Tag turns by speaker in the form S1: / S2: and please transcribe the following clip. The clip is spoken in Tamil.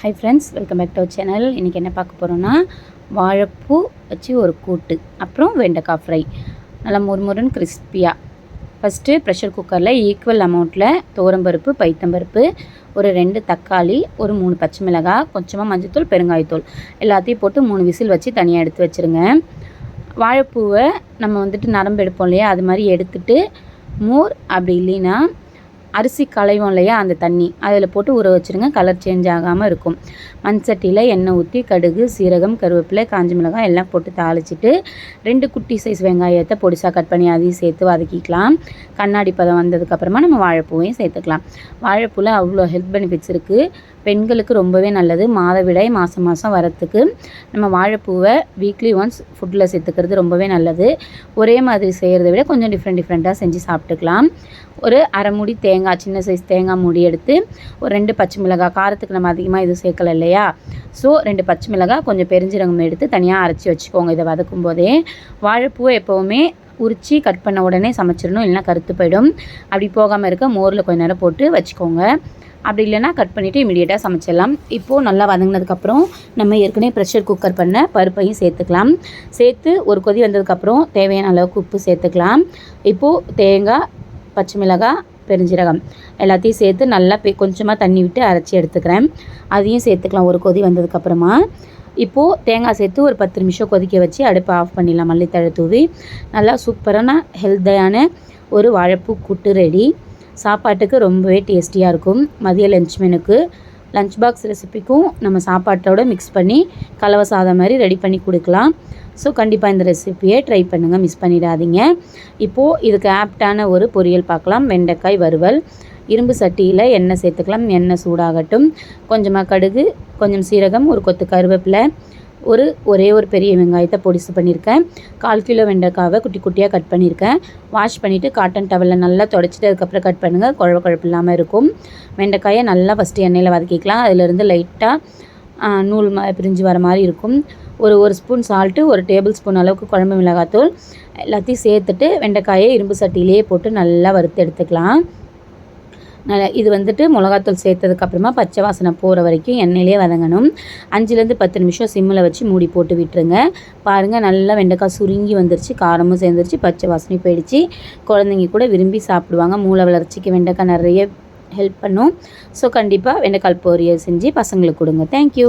S1: Hi friends welcome back to our channel இன்றைக்கி என்ன பார்க்க போகிறோன்னா வாழைப்பூ வச்சு ஒரு கூட்டு அப்புறம் வெண்டைக்காய் ஃப்ரை நல்லா முறுமுறுன்னு கிறிஸ்பியாக ஃபஸ்ட்டு ப்ரெஷர் குக்கரில் ஈக்குவல் அமௌண்ட்டில் துவரம்பருப்பு பைத்தம்பருப்பு ஒரு ரெண்டு தக்காளி ஒரு மூணு பச்சை மிளகாய் கொஞ்சமாக மஞ்சத்தூள் பெருங்காயத்தூள். எல்லாத்தையும் போட்டு மூணு விசில் வச்சு தனியாக எடுத்து வச்சுருங்க. வாழைப்பூவை நம்ம வந்துட்டு நரம்பு எடுப்போம் இல்லையா? அது மாதிரி எடுத்துட்டு மோர் அப்படி இல்லைன்னா அரிசி களைவோம் இல்லையா அந்த தண்ணி. அதில் போட்டு ஊற வச்சுருங்க கலர் சேஞ்ச் ஆகாமல் இருக்கும். மண் சட்டியில் எண்ணெய் ஊற்றி கடுகு சீரகம் கருவேப்பிலை காஞ்ச மிளகாய் எல்லாம் போட்டு தாளிச்சிட்டு ரெண்டு குட்டி சைஸ் வெங்காயத்தை பொடிசாக கட் பண்ணி அதையும் சேர்த்து வதக்கிக்கலாம். கண்ணாடி பதம் வந்ததுக்கப்புறமா நம்ம வாழைப்பூவையும் சேர்த்துக்கலாம். வாழைப்பூவில் அவ்வளோ ஹெல்த் பெனிஃபிட்ஸ் இருக்குது பெண்களுக்கு ரொம்பவே நல்லது. மாதவிடாய் மாதம் மாதம் வரத்துக்கு நம்ம வாழைப்பூவை வீக்லி ஒன்ஸ் ஃபுட்டில் சேர்த்துக்கிறது ரொம்பவே நல்லது. ஒரே மாதிரி செய்கிறத விட கொஞ்சம் டிஃப்ரெண்ட் டிஃப்ரெண்ட்டாக செஞ்சு சாப்பிட்டுக்கலாம். ஒரு அரை மூடி தேங்காய் சின்ன சைஸ் தேங்காய் மூடி எடுத்து ஒரு ரெண்டு பச்சை மிளகாய் காரத்துக்கு நம்ம அதிகமாக இது சேர்க்கல இல்லையா? ஸோ ரெண்டு பச்சை மிளகாய் கொஞ்சம் பெருஞ்சீரகம் எடுத்து தனியாக அரைச்சி வச்சுக்கோங்க. இதை வதக்கும் போதே வாழைப்பூவை எப்போவுமே உரித்து கட் பண்ண உடனே சமைச்சிடணும் இல்லைனா கருத்து போயிடும். அப்படி போகாமல் இருக்க மோரில் கொஞ்ச நேரம் போட்டு வச்சுக்கோங்க. அப்படி இல்லைன்னா கட் பண்ணிவிட்டு இமீடியட்டாக சமைச்சிடலாம். இப்போது நல்லா வதங்கினதுக்கப்புறம் நம்ம ஏற்கனவே ப்ரெஷர் குக்கர் பண்ண பருப்பையும் சேர்த்துக்கலாம். சேர்த்து ஒரு கொதி வந்ததுக்கப்புறம் தேவையான அளவுக்கு உப்பு சேர்த்துக்கலாம். இப்போது தேங்காய் பச்சை மிளகாய் பெருஞ்சீரகம் எல்லாத்தையும் சேர்த்து நல்லா கொஞ்சமாக தண்ணி விட்டு அரைச்சி எடுத்துக்கிறேன். அதையும் சேர்த்துக்கலாம். ஒரு கொதி வந்ததுக்கப்புறமா இப்போது தேங்காய் சேர்த்து ஒரு பத்து நிமிஷம் கொதிக்க வச்சு அடுப்பை ஆஃப் பண்ணிடலாம். மல்லித்தழை தூவி நல்லா சூப்பரான ஹெல்த்தியான ஒரு வாழைப்பூ கூட்டு ரெடி. சாப்பாட்டுக்கு ரொம்பவே டேஸ்டியாக இருக்கும். மதிய லஞ்ச் மெனுக்கு லஞ்ச் பாக்ஸ் ரெசிபிக்கும் நம்ம சாப்பாட்டோட மிக்ஸ் பண்ணி கலவை சாதம் மாதிரி ரெடி பண்ணி கொடுக்கலாம். ஸோ கண்டிப்பாக இந்த ரெசிபியை ட்ரை பண்ணுங்கள் மிஸ் பண்ணிடாதீங்க. இப்போது இதுக்கு ஆப்டான ஒரு பொரியல் பார்க்கலாம். வெண்டைக்காய் வறுவல். இரும்பு சட்டியில் எண்ணெய் சேர்த்துக்கலாம். எண்ணெய் சூடாகட்டும். கொஞ்சமாக கடுகு கொஞ்சம் சீரகம் ஒரு கொத்து கருவேப்பிலை ஒரு ஒரே ஒரு பெரிய வெங்காயத்தை பொடிசு பண்ணியிருக்கேன். கால் கிலோ வெண்டைக்காவை குட்டி குட்டியாக கட் பண்ணியிருக்கேன். வாஷ் பண்ணிவிட்டு காட்டன் டவலில் நல்லா தொடச்சிட்டு அதுக்கப்புறம் கட் பண்ணுங்கள் குழவு குழப்பு இல்லாமல் இருக்கும். வெண்டைக்காயை நல்லா ஃபஸ்ட்டு எண்ணெயில் வதக்கிக்கலாம். அதிலிருந்து லைட்டாக நூல் பிரிஞ்சு வர மாதிரி இருக்கும். ஒரு ஒரு ஸ்பூன் சால்ட்டு ஒரு டேபிள் ஸ்பூன் அளவுக்கு குழம்பு மிளகாத்தூள். எல்லாத்தையும் சேர்த்துட்டு வெண்டைக்காயை இரும்பு சட்டியிலேயே போட்டு நல்லா வறுத்து எடுத்துக்கலாம். நல்லா இது வந்துட்டு மிளகாத்தூள் சேர்த்ததுக்கப்புறமா பச்சை வாசனை போகிற வரைக்கும் எண்ணெயிலே வதங்கணும். அஞ்சுலேருந்து பத்து நிமிஷம் சிம்மில் வச்சு மூடி போட்டு விட்டுருங்க. பாருங்கள் நல்லா வெண்டைக்காய் சுருங்கி வந்துருச்சு காரமும் சேர்ந்துருச்சு பச்சை வாசனை போயிடுச்சு. குழந்தைங்க கூட விரும்பி சாப்பிடுவாங்க. மூளை வளர்ச்சிக்கு வெண்டைக்காய் நிறைய ஹெல்ப் பண்ணும். ஸோ கண்டிப்பாக வெண்டைக்காய் பொரியல் செஞ்சு பசங்களுக்கு கொடுங்க. தேங்க்யூ